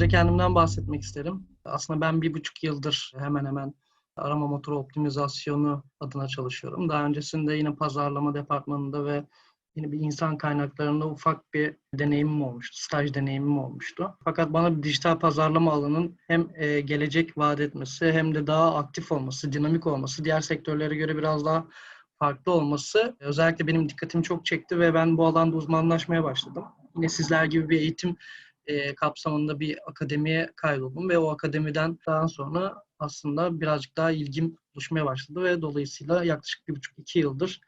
Kısaca kendimden bahsetmek isterim. Aslında ben bir buçuk yıldır hemen hemen arama motoru optimizasyonu adına çalışıyorum. Daha öncesinde yine pazarlama departmanında ve yine bir insan kaynaklarında ufak bir deneyimim olmuştu, staj deneyimim olmuştu. Fakat bana bir dijital pazarlama alanının hem e, gelecek vaat etmesi hem de daha aktif olması, dinamik olması, diğer sektörlere göre biraz daha farklı olması özellikle benim dikkatimi çok çekti ve ben bu alanda uzmanlaşmaya başladım. Yine sizler gibi bir eğitim e, kapsamında bir akademiye kaydoldum ve o akademiden daha sonra aslında birazcık daha ilgim oluşmaya başladı ve dolayısıyla yaklaşık bir buçuk iki yıldır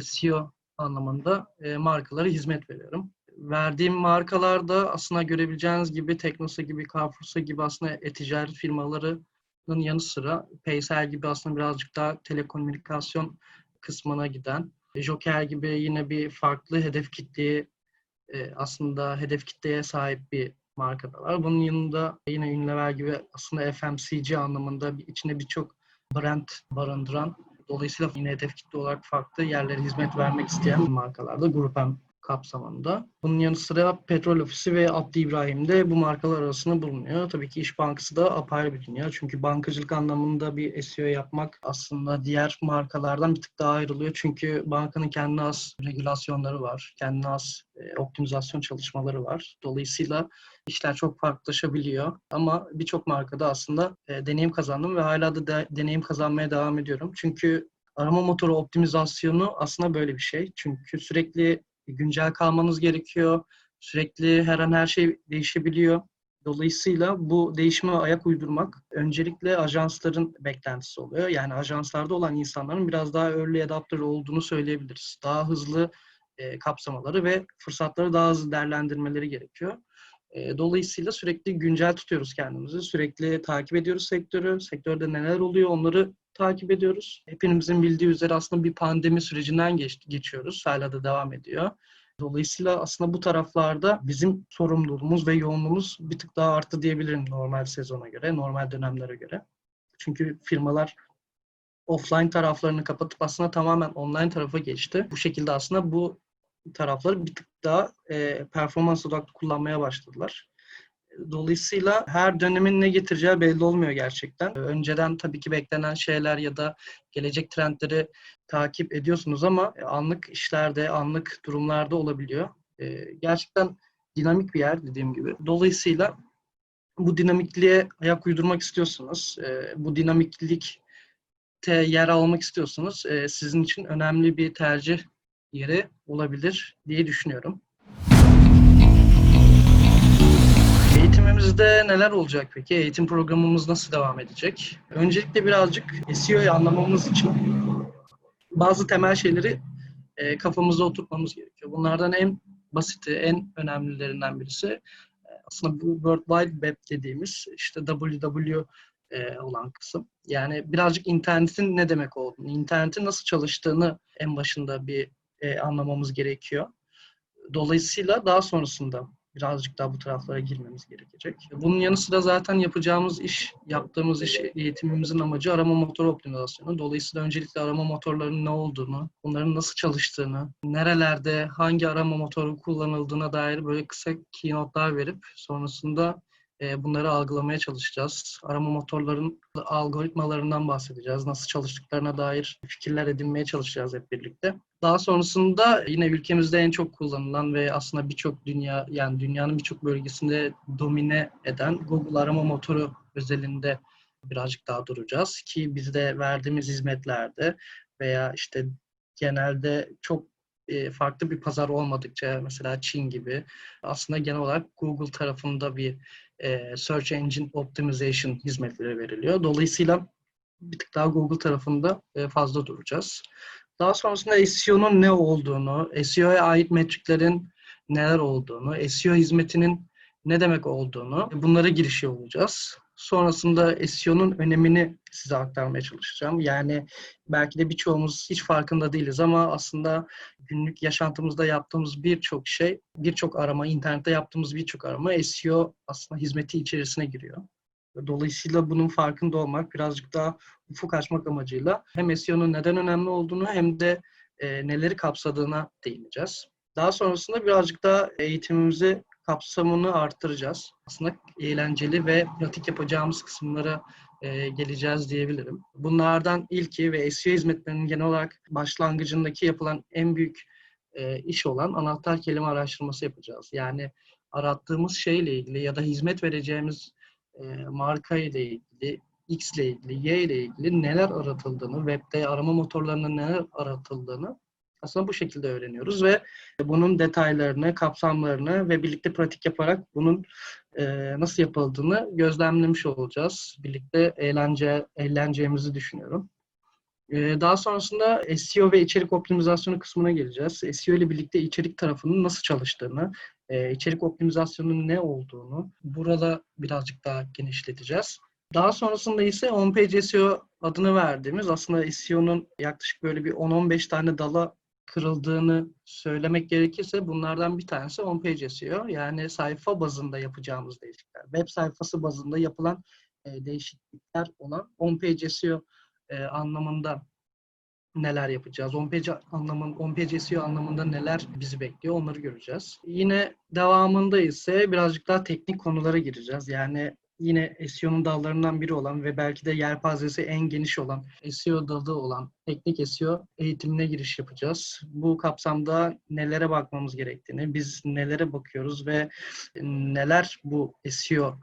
SEO anlamında e, markalara hizmet veriyorum. Verdiğim markalarda aslında görebileceğiniz gibi Teknosa gibi, Carrefour'sa gibi aslında e-ticaret firmalarının yanı sıra Paysel gibi aslında birazcık daha telekomünikasyon kısmına giden, Joker gibi yine bir farklı hedef kitleye e, aslında hedef kitleye sahip bir marka da var. Bunun yanında yine Unilever gibi aslında FMCG anlamında içinde birçok brand barındıran dolayısıyla yine hedef kitle olarak farklı yerlere hizmet vermek isteyen markalarda Grup M kapsamında. Bunun yanı sıra Petrol Ofisi ve Abdi İbrahim de bu markalar arasında bulunuyor. Tabii ki İş Bankası da apayrı bir dünya. Çünkü bankacılık anlamında bir SEO yapmak aslında diğer markalardan bir tık daha ayrılıyor. Çünkü bankanın kendine has regülasyonları var. Kendine has e, optimizasyon çalışmaları var. Dolayısıyla işler çok farklılaşabiliyor. Ama birçok markada aslında e, deneyim kazandım ve hala da de, deneyim kazanmaya devam ediyorum. Çünkü arama motoru optimizasyonu aslında böyle bir şey. Çünkü sürekli güncel kalmanız gerekiyor. Sürekli her an her şey değişebiliyor. Dolayısıyla bu değişime ayak uydurmak öncelikle ajansların beklentisi oluyor. Yani ajanslarda olan insanların biraz daha early adapter olduğunu söyleyebiliriz. Daha hızlı e, kapsamaları ve fırsatları daha hızlı değerlendirmeleri gerekiyor. E, dolayısıyla sürekli güncel tutuyoruz kendimizi. Sürekli takip ediyoruz sektörü. Sektörde neler oluyor onları takip ediyoruz. Hepimizin bildiği üzere aslında bir pandemi sürecinden geç, geçiyoruz. Hala da devam ediyor. Dolayısıyla aslında bu taraflarda bizim sorumluluğumuz ve yoğunluğumuz bir tık daha arttı diyebilirim normal sezona göre, normal dönemlere göre. Çünkü firmalar offline taraflarını kapatıp aslında tamamen online tarafa geçti. Bu şekilde aslında bu tarafları bir tık daha e, performans odaklı kullanmaya başladılar. Dolayısıyla her dönemin ne getireceği belli olmuyor gerçekten. Önceden tabii ki beklenen şeyler ya da gelecek trendleri takip ediyorsunuz ama anlık işlerde, anlık durumlarda olabiliyor. Gerçekten dinamik bir yer dediğim gibi. Dolayısıyla bu dinamikliğe ayak uydurmak istiyorsanız, bu dinamiklikte yer almak istiyorsanız sizin için önemli bir tercih yeri olabilir diye düşünüyorum. Eğitimimizde neler olacak peki? Eğitim programımız nasıl devam edecek? Öncelikle birazcık SEO'yu anlamamız için bazı temel şeyleri e, kafamızda oturtmamız gerekiyor. Bunlardan en basiti, en önemlilerinden birisi e, aslında bu World Wide Web dediğimiz işte WW e, olan kısım. Yani birazcık internetin ne demek olduğunu, internetin nasıl çalıştığını en başında bir anlamamız gerekiyor. Dolayısıyla daha sonrasında birazcık daha bu taraflara girmemiz gerekecek. Bunun yanı sıra zaten yapacağımız iş, yaptığımız iş eğitimimizin amacı arama motoru optimizasyonu. Dolayısıyla öncelikle arama motorlarının ne olduğunu, bunların nasıl çalıştığını, nerelerde hangi arama motoru kullanıldığına dair böyle kısa keynote'lar verip sonrasında bunları algılamaya çalışacağız. Arama motorların algoritmalarından bahsedeceğiz. Nasıl çalıştıklarına dair fikirler edinmeye çalışacağız hep birlikte. Daha sonrasında yine ülkemizde en çok kullanılan ve aslında birçok dünya yani dünyanın birçok bölgesinde domine eden Google arama motoru özelinde birazcık daha duracağız ki bizde verdiğimiz hizmetlerde veya işte genelde çok farklı bir pazar olmadıkça mesela Çin gibi aslında genel olarak Google tarafında bir Search Engine Optimization hizmetleri veriliyor. Dolayısıyla bir tık daha Google tarafında fazla duracağız. Daha sonrasında SEO'nun ne olduğunu, SEO'ya ait metriklerin neler olduğunu, SEO hizmetinin ne demek olduğunu bunlara girişi olacağız. Sonrasında SEO'nun önemini size aktarmaya çalışacağım. Yani belki de birçoğumuz hiç farkında değiliz ama aslında günlük yaşantımızda yaptığımız birçok şey, birçok arama, internette yaptığımız birçok arama SEO aslında hizmeti içerisine giriyor. Dolayısıyla bunun farkında olmak, birazcık daha ufuk açmak amacıyla hem SEO'nun neden önemli olduğunu hem de e, neleri kapsadığına değineceğiz. Daha sonrasında birazcık daha eğitimimizi kapsamını arttıracağız. Aslında eğlenceli ve pratik yapacağımız kısımlara e, geleceğiz diyebilirim. Bunlardan ilki ve SEO hizmetlerinin genel olarak başlangıcındaki yapılan en büyük e, iş olan anahtar kelime araştırması yapacağız. Yani arattığımız şeyle ilgili ya da hizmet vereceğimiz e, marka ile ilgili, X ile ilgili, Y ile ilgili neler aratıldığını, webde arama motorlarında neler aratıldığını aslında bu şekilde öğreniyoruz ve bunun detaylarını, kapsamlarını ve birlikte pratik yaparak bunun e, nasıl yapıldığını gözlemlemiş olacağız. Birlikte eğlence, eğleneceğimizi düşünüyorum. E, daha sonrasında SEO ve içerik optimizasyonu kısmına geleceğiz. SEO ile birlikte içerik tarafının nasıl çalıştığını, e, içerik optimizasyonunun ne olduğunu burada birazcık daha genişleteceğiz. Daha sonrasında ise on-page SEO adını verdiğimiz aslında SEO'nun yaklaşık böyle bir 10-15 tane dala kırıldığını söylemek gerekirse bunlardan bir tanesi on-page SEO. Yani sayfa bazında yapacağımız değişiklikler. Web sayfası bazında yapılan e, değişiklikler olan on-page SEO e, anlamında neler yapacağız? On-page anlamın, on-page SEO anlamında neler bizi bekliyor onları göreceğiz. Yine devamında ise birazcık daha teknik konulara gireceğiz. Yani yine SEO'nun dallarından biri olan ve belki de yelpazesi en geniş olan SEO dalı olan teknik SEO eğitimine giriş yapacağız. Bu kapsamda nelere bakmamız gerektiğini, biz nelere bakıyoruz ve neler bu SEO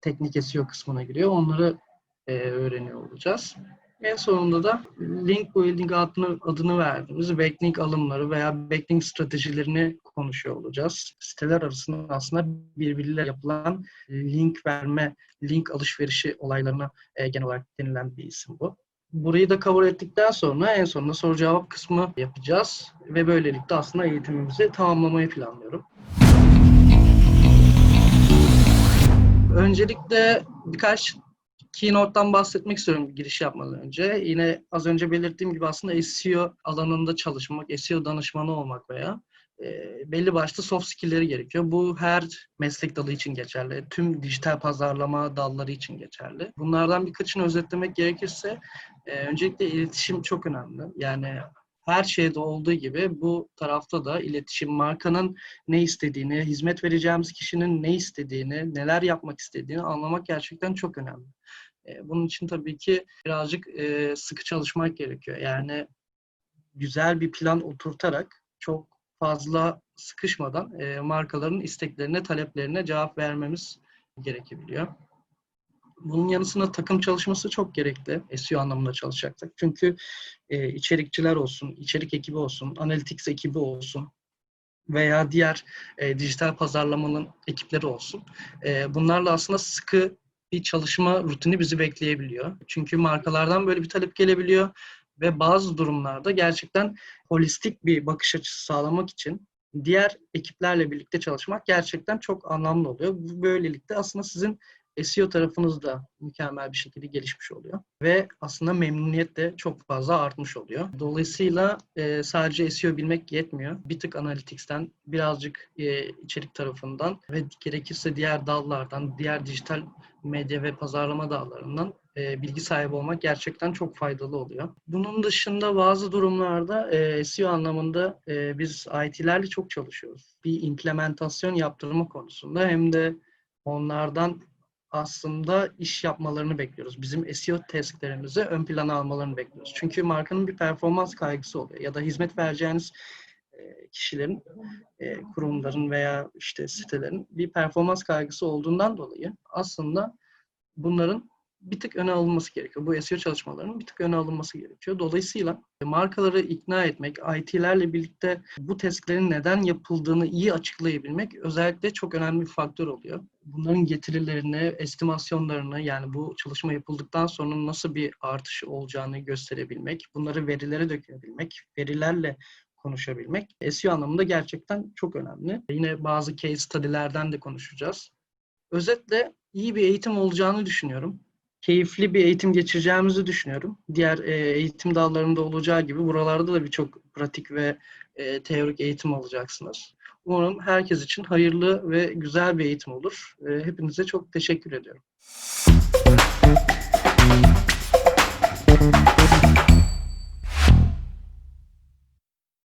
teknik SEO kısmına giriyor onları e, öğreniyor olacağız. En sonunda da link building adını, adını verdiğimiz backlink alımları veya backlink stratejilerini konuşuyor olacağız. Siteler arasında aslında birbiriyle yapılan link verme, link alışverişi olaylarına e, genel olarak denilen bir isim bu. Burayı da cover ettikten sonra en sonunda soru cevap kısmı yapacağız ve böylelikle aslında eğitimimizi tamamlamayı planlıyorum. Öncelikle birkaç Keynote'dan bahsetmek istiyorum giriş yapmadan önce. Yine az önce belirttiğim gibi aslında SEO alanında çalışmak, SEO danışmanı olmak veya e, belli başlı soft skill'leri gerekiyor. Bu her meslek dalı için geçerli. Tüm dijital pazarlama dalları için geçerli. Bunlardan birkaçını özetlemek gerekirse e, öncelikle iletişim çok önemli. Yani her şeyde olduğu gibi bu tarafta da iletişim markanın ne istediğini, hizmet vereceğimiz kişinin ne istediğini, neler yapmak istediğini anlamak gerçekten çok önemli. Bunun için tabii ki birazcık sıkı çalışmak gerekiyor. Yani güzel bir plan oturtarak çok fazla sıkışmadan markaların isteklerine, taleplerine cevap vermemiz gerekebiliyor. Bunun yanı sıra takım çalışması çok gerekli SEO anlamında çalışacaksak. Çünkü e, içerikçiler olsun, içerik ekibi olsun, analytics ekibi olsun veya diğer e, dijital pazarlamanın ekipleri olsun. E, bunlarla aslında sıkı bir çalışma rutini bizi bekleyebiliyor. Çünkü markalardan böyle bir talep gelebiliyor ve bazı durumlarda gerçekten holistik bir bakış açısı sağlamak için diğer ekiplerle birlikte çalışmak gerçekten çok anlamlı oluyor. Bu böylelikle aslında sizin SEO tarafınız da mükemmel bir şekilde gelişmiş oluyor. Ve aslında memnuniyet de çok fazla artmış oluyor. Dolayısıyla e, sadece SEO bilmek yetmiyor. Bir tık Analytics'ten, birazcık e, içerik tarafından ve gerekirse diğer dallardan, diğer dijital medya ve pazarlama dallarından e, bilgi sahibi olmak gerçekten çok faydalı oluyor. Bunun dışında bazı durumlarda e, SEO anlamında e, biz IT'lerle çok çalışıyoruz. Bir implementasyon yaptırma konusunda hem de onlardan aslında iş yapmalarını bekliyoruz. Bizim SEO testlerimizi ön plana almalarını bekliyoruz. Çünkü markanın bir performans kaygısı oluyor ya da hizmet vereceğiniz kişilerin, e, kurumların veya işte sitelerin bir performans kaygısı olduğundan dolayı aslında bunların bir tık öne alınması gerekiyor. Bu SEO çalışmalarının bir tık öne alınması gerekiyor. Dolayısıyla markaları ikna etmek, IT'lerle birlikte bu testlerin neden yapıldığını iyi açıklayabilmek özellikle çok önemli bir faktör oluyor. Bunların getirilerini, estimasyonlarını yani bu çalışma yapıldıktan sonra nasıl bir artış olacağını gösterebilmek, bunları verilere dökebilmek, verilerle konuşabilmek SEO anlamında gerçekten çok önemli. Yine bazı case study'lerden de konuşacağız. Özetle iyi bir eğitim olacağını düşünüyorum keyifli bir eğitim geçireceğimizi düşünüyorum. Diğer e, eğitim dallarında olacağı gibi buralarda da birçok pratik ve e, teorik eğitim alacaksınız. Umarım herkes için hayırlı ve güzel bir eğitim olur. E, hepinize çok teşekkür ediyorum.